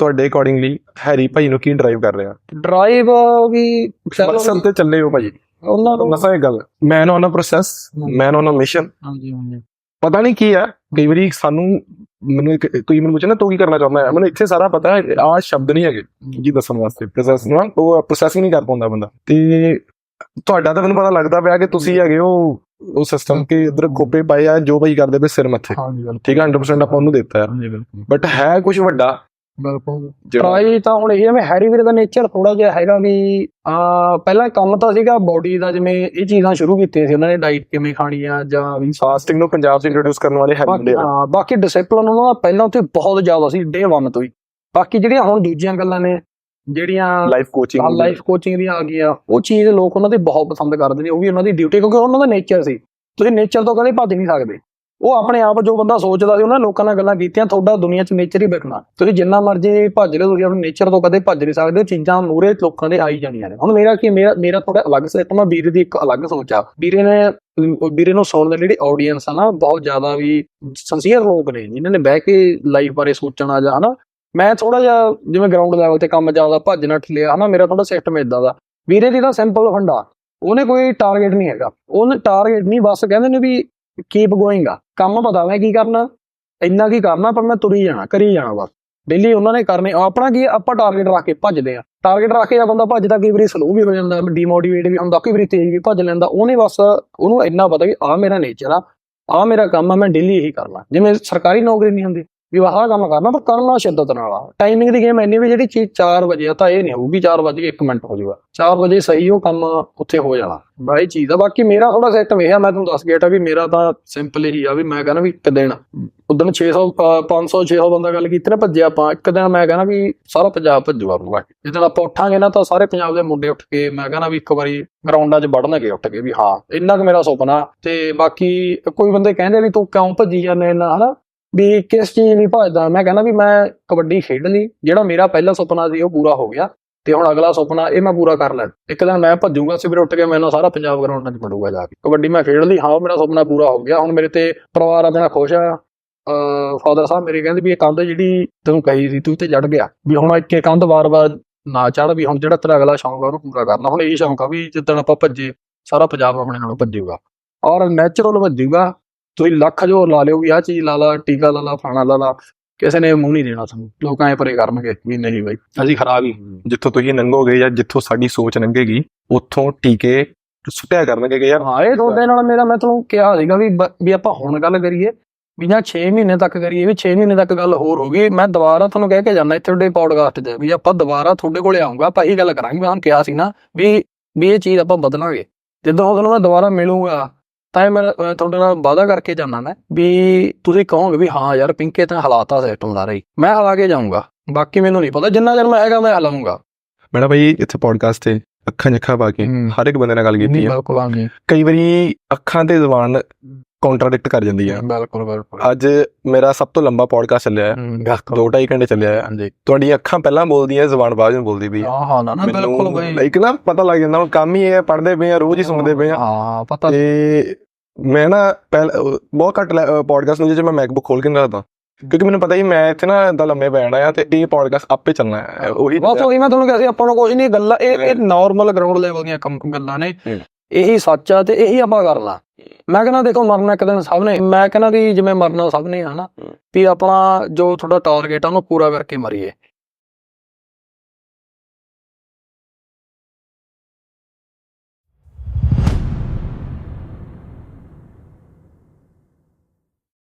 ਤੁਹਾਡੇ accordingly Harry ਭਾਈ ਨੂੰ ਕੀ drive ਕਰ ਰਿਹਾ? ਡਰਾਈਵ ਵੀ ਚਲੋ ਮਕਸਦ ਤੇ ਚੱਲੇ ਹੋ ਭਾਈ। ਉਹਨਾਂ ਨੂੰ ਮਸਾ ਇਹ ਗੱਲ man on a process man on a mission ਹਾਂਜੀ ਹਾਂਜੀ। ਪਤਾ ਨਹੀਂ ਕੀ ਹੈ ਕਈ ਵਾਰੀ ਸਾਨੂੰ ਮੈਨੂੰ ਇੱਕ ਕੋਈ ਮੈਨੂੰ ਪੁੱਛੇ ਨਾ ਤੂੰ ਕੀ ਕਰਨਾ ਚਾਹੁੰਦਾ ਹੈ? ਮੈਨੂੰ ਇੱਥੇ ਸਾਰਾ ਪਤਾ ਹੈ ਆਹ ਸ਼ਬਦ ਨਹੀਂ ਹੈਗੇ ਜੀ ਦੱਸਣ ਵਾਸਤੇ। ਪ੍ਰੋਸੈਸ ਨਾ ਉਹ ਪ੍ਰੋਸੈਸਿੰਗ ਨਹੀਂ ਕਰ ਪਾਉਂਦਾ ਬੰਦਾ। ਤੇ ਤੁਹਾਡਾ ਤਾਂ ਮੈਨੂੰ ਪਤਾ ਲੱਗਦਾ ਪਿਆ ਕਿ ਤੁਸੀਂ ਹੈਗੇ ਹੋ ਉਹ ਸਿਸਟਮ ਕੇ ਇਧਰ ਖੋਪੇ ਪਾਏ ਆ ਜੋ ਭਾਈ ਕਰਦੇ ਪਏ ਸਿਰ ਮੱਥੇ। ਠੀਕ ਹੈ 100% ਆਪਾਂ ਉਹਨੂੰ ਦਿੱਤਾ ਹੈ। ਹਾਂਜੀ ਬਿਲਕੁਲ। ਬਟ ਹੈ ਕੁਝ ਵੱਡਾ ਬਿਲਕੁਲ ਜਿਹੜਾ ਟਰਾਈ ਤਾਂ ਹੁਣ ਇਹ ਜਿਵੇਂ ਹੈਰੀ ਵੀਰ ਦਾ ਨੇਚਰ ਥੋੜਾ ਜਿਹਾ ਹੈਗਾ ਵੀ ਆ ਪਹਿਲਾਂ ਕੰਮ ਤਾਂ ਸੀਗਾ ਬਾਡੀ ਦਾ ਜਿਵੇਂ ਇਹ ਚੀਜ਼ਾਂ ਸ਼ੁਰੂ ਕੀਤੀਆਂ ਸੀ ਉਹਨਾਂ ਨੇ ਡਾਈਟ ਕਿਵੇਂ ਖਾਣੀ ਆ ਜਾਂ ਵੀ ਫਾਸਟਿੰਗ ਨੂੰ ਪੰਜਾਬ 'ਚ ਇੰਟਰੋਡਿਊਸ ਕਰਨ ਵਾਲੇ ਹੈਰੀ ਆ। ਹਾਂ ਬਾਕੀ ਡਿਸਪਲਿਨ ਉਹਨਾਂ ਦਾ ਪਹਿਲਾਂ ਤੇ ਬਹੁਤ ਜ਼ਿਆਦਾ ਸੀ ਡੇ 1 ਤੋਂ ਹੀ। ਬਾਕੀ ਜਿਹੜੀਆਂ ਹੁਣ ਦੂਜੀਆਂ ਗੱਲਾਂ ਨੇ ਜਿਹੜੀਆਂ ਲਾਈਫ ਕੋਚਿੰਗ ਲਾਈਫ ਕੋਚਿੰਗ ਦੀਆਂ ਆ ਗਈਆਂ ਉਹ ਚੀਜ਼ ਲੋਕ ਉਹਨਾਂ ਦੀ ਬਹੁਤ ਪਸੰਦ ਕਰਦੇ ਨੇ ਉਹ ਵੀ ਉਹਨਾਂ ਦੀ ਡਿਊਟੀ ਕਿਉਂਕਿ ਉਹਨਾਂ ਦਾ ਨੇਚਰ ਸੀ। ਤੁਸੀਂ ਨੇਚਰ ਤੋਂ ਕਦੇ ਭੱਜ ਨਹੀਂ ਸਕਦੇ। ਉਹ ਆਪਣੇ ਆਪ ਜੋ ਬੰਦਾ ਸੋਚਦਾ ਸੀ, ਉਹਨਾਂ ਲੋਕਾਂ ਨਾਲ ਗੱਲਾਂ ਕੀਤੀਆਂ, ਤੁਹਾਡਾ ਦੁਨੀਆ 'ਚ ਨੇਚਰ ਹੀ ਵਿਕਣਾ ਤੁਸੀਂ ਜਿੰਨਾ ਮਰਜ਼ੀ ਭੱਜ ਲਓ ਤੁਸੀਂ ਆਪਣੇ ਨੇਚਰ ਤੋਂ ਕਦੇ ਭੱਜ ਨਹੀਂ ਸਕਦੇ, ਚੀਜ਼ਾਂ ਮੂਰੇ ਲੋਕਾਂ ਦੇ ਆਈ ਜਾਣੀਆਂ ਨੇ। ਹੁਣ ਮੇਰਾ ਕੀ, ਮੇਰਾ ਮੇਰਾ ਥੋੜਾ ਅਲੱਗ ਸਿਸਟਮ ਆ, ਵੀਰੇ ਦੀ ਇੱਕ ਅਲੱਗ ਸੋਚ ਆ। ਵੀਰੇ ਨੇ, ਵੀਰੇ ਨੂੰ ਸੁਣਨ ਦੀ ਜਿਹੜੀ ਆਡੀਅנס ਆ ਨਾ, ਬਹੁਤ ਜ਼ਿਆਦਾ ਵੀ ਸੰਸੀਅਰ ਲੋਕ ਨੇ, ਜਿਨ੍ਹਾਂ ਨੇ ਬਹਿ ਕੇ ਲਾਈਫ ਬਾਰੇ ਸੋਚਣਾ ਜਾਂ ਹਨਾ, ਮੈਂ ਥੋੜਾ ਜਿਹਾ ਜਿਵੇਂ ਗਰਾਊਂਡ ਲੈਵਲ ਤੇ ਕੰਮ ਜ਼ਿਆਦਾ ਭੱਜਣਾ ਨੱਠ ਲਿਆ ਹਨਾ, ਮੇਰਾ ਥੋੜਾ ਸਿਸਟਮ ਇਦਾਂ ਦਾ। ਵੀਰੇ ਦੀ ਤਾਂ ਸਿੰਪਲ ਫੰਡਾ ਉਹਨੇ ਕੋਈ ਟਾਰਗੇਟ ਨਹੀਂ ਹੈਗਾ। ਉਹਨੇ ਟਾਰਗੇਟ ਨਹੀਂ, ਬਸ ਕਹਿੰਦੇ ਨੇ ਵੀ ਕੀਪ ਗੋਇੰਗ ਆ। ਕੰਮ ਪਤਾ ਮੈਂ ਕੀ ਕਰਨਾ? ਇੰਨਾ ਕੀ ਕਰਨਾ, ਪਰ ਮੈਂ ਤੁਰੀ ਜਾਣਾ, ਕਰੀ ਜਾਣਾ ਬਸ। ਡੇਲੀ ਉਹਨਾਂ ਨੇ ਕਰਨੇ, ਆਪਣਾ ਕੀ ਆਪਾਂ ਟਾਰਗੇਟ ਰੱਖ ਕੇ ਭੱਜਦੇ ਆ। ਟਾਰਗੇਟ ਰੱਖ ਕੇ ਜਾਂ ਬੰਦਾ ਭੱਜਦਾ, ਕਈ ਵਾਰੀ ਸਲੋ ਵੀ ਹੋ ਜਾਂਦਾ ਡੀਮੋਟੀਵੇਟ ਵੀ ਹੁੰਦਾ, ਕਈ ਵਾਰੀ ਤੇਜ਼ ਵੀ ਭੱਜ ਲੈਂਦਾ, ਉਹਨੇ ਬਸ ਉਹਨੂੰ ਇੰਨਾ ਪਤਾ ਵੀ ਆ ਮੇਰਾ ਨੇਚਰ ਆ ਆ ਮੇਰਾ ਕੰਮ ਆ, ਮੈਂ ਡੇਲੀ ਇਹੀ ਕਰਨਾ। ਜਿਵੇਂ ਸਰਕਾਰੀ ਨੌਕਰੀ ਨਹੀਂ ਹੁੰਦੀ ਵੀ ਆਹ ਕੰਮ ਕਰਨਾ ਪਰ ਕਰਨਾ ਸ਼ਿੱਦਤ ਨਾਲ ਆ। ਟਾਈਮਿੰਗ ਦੀ ਗੇਮ ਇੰਨੀ ਵੀ ਜਿਹੜੀ ਚੀਜ਼ 4 ਵਜੇ ਆ, ਤਾਂ ਇਹ ਨਹੀਂ ਹੋਊਗੀ 4 ਵਜੇ 1 ਮਿੰਟ ਹੋ ਜਾਊਗਾ 4 ਵਜੇ ਸਹੀ ਉਹ ਕੰਮ ਉੱਥੇ ਹੋ ਜਾਣਾ। ਬਾਈ ਚੀਜ਼ ਆ, ਬਾਕੀ ਮੇਰਾ ਥੋੜਾ ਸਿਸਟਮ ਇਹ ਆ ਮੈਂ ਤੁਹਾਨੂੰ ਦੱਸ ਗਿਆ ਵੀ ਮੇਰਾ ਤਾਂ ਸਿੰਪਲ ਇਹੀ ਆ ਵੀ ਮੈਂ ਕਹਿੰਦਾ ਵੀ ਇੱਕ ਦਿਨ ਉਦੋਂ 600 500 600 ਬੰਦਾ ਗੱਲ ਕੀਤੀ ਨਾ, ਭੱਜਿਆ ਆਪਾਂ, ਇੱਕ ਦਿਨ ਮੈਂ ਕਹਿੰਦਾ ਵੀ ਸਾਰਾ ਪੰਜਾਬ ਭੱਜੂਗਾ ਪੂਰਾ ਜਦੋਂ ਆਪਾਂ ਉੱਠਾਂਗੇ ਨਾ, ਤਾਂ ਸਾਰੇ ਪੰਜਾਬ ਦੇ ਮੁੰਡੇ ਉੱਠ ਕੇ ਮੈਂ ਕਹਿੰਦਾ ਵੀ ਇੱਕ ਵਾਰੀ ਗਰਾਊਂਡਾਂ 'ਚ ਵੜਨਗੇ ਉੱਠ ਕੇ ਵੀ ਹਾਂ, ਇੰਨਾ ਕੁ ਮੇਰਾ ਸੁਪਨਾ। ਤੇ ਬਾਕੀ ਕੋਈ ਬੰਦੇ ਕਹਿੰਦੇ ਵੀ ਤੂੰ ਕਿਉਂ ਭੱਜੀ ਜਾਂਦੇ ਇੰਨਾ, ਹਨਾ? ਵੀ ਕਿਸ ਚੀਜ਼ ਲਈ ਭੱਜਦਾ? ਮੈਂ ਕਹਿੰਦਾ ਵੀ ਮੈਂ ਕਬੱਡੀ ਖੇਡ ਲਈ ਜਿਹੜਾ ਮੇਰਾ ਪਹਿਲਾ ਸੁਪਨਾ ਸੀ ਉਹ ਪੂਰਾ ਹੋ ਗਿਆ ਤੇ ਹੁਣ ਅਗਲਾ ਸੁਪਨਾ ਇਹ ਮੈਂ ਪੂਰਾ ਕਰ ਲੈਣਾ। ਇੱਕ ਦਿਨ ਮੈਂ ਭੱਜੂਗਾ, ਸਵੇਰੇ ਉੱਠ ਕੇ ਮੈਨੂੰ ਸਾਰਾ ਪੰਜਾਬ ਗਰਾਊਂਡਾਂ 'ਚ ਪੜੂਗਾ ਜਾ ਕੇ। ਕਬੱਡੀ ਮੈਂ ਖੇਡ ਲਈ, ਹਾਂ, ਮੇਰਾ ਸੁਪਨਾ ਪੂਰਾ ਹੋ ਗਿਆ। ਹੁਣ ਮੇਰੇ ਤੇ ਪਰਿਵਾਰ ਆਪਣਾ ਖੁਸ਼ ਆ। ਫਾਦਰ ਸਾਹਿਬ ਮੇਰੇ ਕਹਿੰਦੇ ਵੀ ਇਹ ਕੰਧ ਜਿਹੜੀ ਤੈਨੂੰ ਕਹੀ ਸੀ, ਤੂੰ ਤੇ ਚੜ ਗਿਆ। ਵੀ ਹੁਣ ਇੱਕੇ ਕੰਧ ਵਾਰ-ਵਾਰ ਨਾ ਚੜ ਵੀ ਹੁਣ ਜਿਹੜਾ ਤੇਰਾ ਅਗਲਾ ਸ਼ੌਂਕ ਆ ਉਹਨੂੰ ਪੂਰਾ ਕਰਨਾ। ਹੁਣ ਇਹ ਸ਼ੌਂਕ ਆ ਵੀ ਜਿੱਦਣ ਆਪਾਂ ਭੱਜੇ, ਸਾਰਾ ਪੰਜਾਬ ਆਪਣੇ ਨਾਲੋਂ ਭੱਜੂਗਾ। ਔਰ ਨੈਚੁਰਲ ਭੱਜੂਗਾ। ਤੁਸੀਂ ਲੱਖ ਜੋ ਲਾ ਲਿਓ ਵੀ ਆਹ ਚੀਜ਼ ਲਾ ਲਾ ਟੀਕਾ ਲਾ ਲਾ ਫਾਣਾ ਲਾ ਲਾ ਕਿਸੇ ਨੇ ਮੂੰਹ ਨਹੀਂ ਦੇਣਾ ਤੁਹਾਨੂੰ ਲੋਕਾਂ ਐ ਪਰੇ ਕਰਨਗੇ ਵੀ ਨਹੀਂ ਬਾਈ ਅਸੀਂ ਖਰਾਬ ਹੀ ਜਿੱਥੋਂ ਤੁਸੀਂ ਲੰਘੋਗੇ ਜਾਂ ਜਿੱਥੋਂ ਸਾਡੀ ਸੋਚ ਲੰਘੇਗੀ ਉੱਥੋਂ ਟੀਕੇ ਸੁੱਟਿਆ ਕਰਨਗੇ ਕਿ ਯਾਰ ਹਾਂ ਇਹ ਤੁਹਾਡੇ ਨਾਲ ਮੇਰਾ ਮੈਂ ਤੁਹਾਨੂੰ ਕਿਹਾ ਸੀਗਾ ਵੀ ਵੀ ਆਪਾਂ ਹੁਣ ਗੱਲ ਕਰੀਏ ਵੀ ਜਾਂ 6 ਮਹੀਨੇ ਤੱਕ ਕਰੀਏ ਵੀ 6 ਮਹੀਨੇ ਤੱਕ ਗੱਲ ਹੋਰ ਹੋ ਗਈ। ਮੈਂ ਦੁਬਾਰਾ ਤੁਹਾਨੂੰ ਕਹਿ ਕੇ ਜਾਣਾ ਇੱਥੇ ਤੁਹਾਡੇ ਪੌਡਕਾਸਟ 'ਚ ਵੀ ਆਪਾਂ ਦੁਬਾਰਾ ਤੁਹਾਡੇ ਕੋਲੇ ਆਉਂਗਾ ਆਪਾਂ ਇਹੀ ਗੱਲ ਕਰਾਂਗੇ। ਮੈਂ ਤੁਹਾਨੂੰ ਕਿਹਾ ਸੀ ਨਾ ਵੀ ਵੀ ਇਹ ਚੀਜ਼ ਆਪਾਂ ਬਦਲਾਂਗੇ। ਜਦੋਂ ਤੁਹਾਨੂੰ ਮੈਂ ਦੁਬਾਰਾ ਮਿਲੂੰਗਾ ਤਾਂ ਮੈਂ ਤੁਹਾਡੇ ਨਾਲ ਵਾਅਦਾ ਕਰਕੇ ਜਾਣਾ ਮੈਂ ਵੀ ਤੁਸੀਂ ਕਹੋਗੇ ਵੀ ਹਾਂ ਯਾਰ ਪਿੰਕੇ ਤਾਂ ਹਲਾਤਾ ਸਿਸਟਮ ਦਾ ਰਹੀ। ਮੈਂ ਹਲਾ ਕੇ ਜਾਊਂਗਾ। ਬਾਕੀ ਮੈਨੂੰ ਨਹੀਂ ਪਤਾ। ਜਿੰਨਾ ਚਿਰ ਮੈਂ ਹੈਗਾ ਮੈਂ ਹਲਾਉਂਗਾ ਮੈਡਮ ਭਾਈ ਇੱਥੇ ਪੋਡਕਾਸਟ ਤੇ ਅੱਖਾਂ ਅੱਖਾਂ ਪਾ ਕੇ। ਹਰ ਇੱਕ ਬੰਦੇ ਨਾਲ ਗੱਲ ਕੀਤੀ ਹੈ ਬਿਲਕੁਲ ਹਾਂਜੀ। ਕਈ ਵਾਰੀ ਅੱਖਾਂ ਤੇ ਜ਼ੁਬਾਨ ਕੰਟਰਾਡਿਕਟ ਕਰ ਜਾਂਦੀ ਹੈ ਬਿਲਕੁਲ ਬਿਲਕੁਲ। ਅੱਜ ਮੇਰਾ ਸਭ ਤੋਂ ਲੰਬਾ ਪੋਡਕਾਸਟ ਚੱਲਿਆ ਹੈ। ਹੂੰ, ਬਿਲਕੁਲ। 2.5 ਘੰਟੇ ਚੱਲਿਆ ਹੈ। ਹਾਂਜੀ। ਤੁਹਾਡੀਆਂ ਅੱਖਾਂ ਪਹਿਲਾਂ ਬੋਲਦੀਆਂ ਜ਼ੁਬਾਨ ਬਾਅਦ ਵਿੱਚ ਬੋਲਦੀ ਪਈ ਹੈ। ਹਾਂ ਨਾ ਨਾ ਬਿਲਕੁਲ ਬਈ। ਲਾਈਕ ਨਾ ਪਤਾ ਲੱਗ ਜਾਂਦਾ ਹੁਣ ਕੰਮ ਹੀ ਇਹ ਹੈ ਪੜ੍ਹਦੇ ਪਏ ਆ ਰੋਜ਼ ਹੀ ਸੁਣਦੇ ਪਏ ਆ ਹਾਂ ਪਤਾ ਤੇ ਮੈਂ ਨਾ ਪਹਿਲ ਬਹੁਤ ਘੱਟ ਪੋਡਕਾਸਟ ਨੂੰ ਜੇ ਮੈਂ ਮੈਕਬੁੱਕ ਖੋਲ ਕੇ ਨਹੀਂ ਰੱਖਦਾ ਕਿਉਂਕਿ ਮੈਨੂੰ ਪਤਾ ਹੀ ਮੈਂ ਇੱਥੇ ਨਾ ਏਦਾਂ ਲੰਮੇ ਪੈਣਾ ਆ ਤੇ ਇਹ ਪੋਡਕਾਸਟ ਆਪੇ ਚੱਲਣਾ ਹੈ। ਉਹੀ ਬਸ ਉਹੀ ਮੈਂ ਤੁਹਾਨੂੰ ਕਿਹਾ ਸੀ ਆਪਾਂ ਨੂੰ ਕੁਝ ਨਹੀਂ ਗੱਲਾਂ ਇਹ ਇਹ ਨਾਰਮਲ ਗਰਾਊਂਡ ਲੈਵਲ ਦੀਆਂ ਗੱਲਾਂ ਨੇ। ਇਹੀ ਸੱਚ ਆ ਤੇ ਇਹੀ ਆਪਾਂ ਕਰਨਾ ਮੈਂ ਕਹਿੰਦਾ ਦੇਖੋ ਮਰਨਾ ਇੱਕ ਦਿਨ ਸਭ ਨੇ, ਮੈਂ ਕਹਿੰਦਾ ਵੀ ਜਿਵੇਂ ਮਰਨਾ ਸਭ ਨੇ ਹਨਾ, ਵੀ ਆਪਣਾ ਜੋ ਤੁਹਾਡਾ ਟਾਰਗੇਟ ਆ ਉਹਨੂੰ ਪੂਰਾ ਕਰਕੇ ਮਰੀਏ।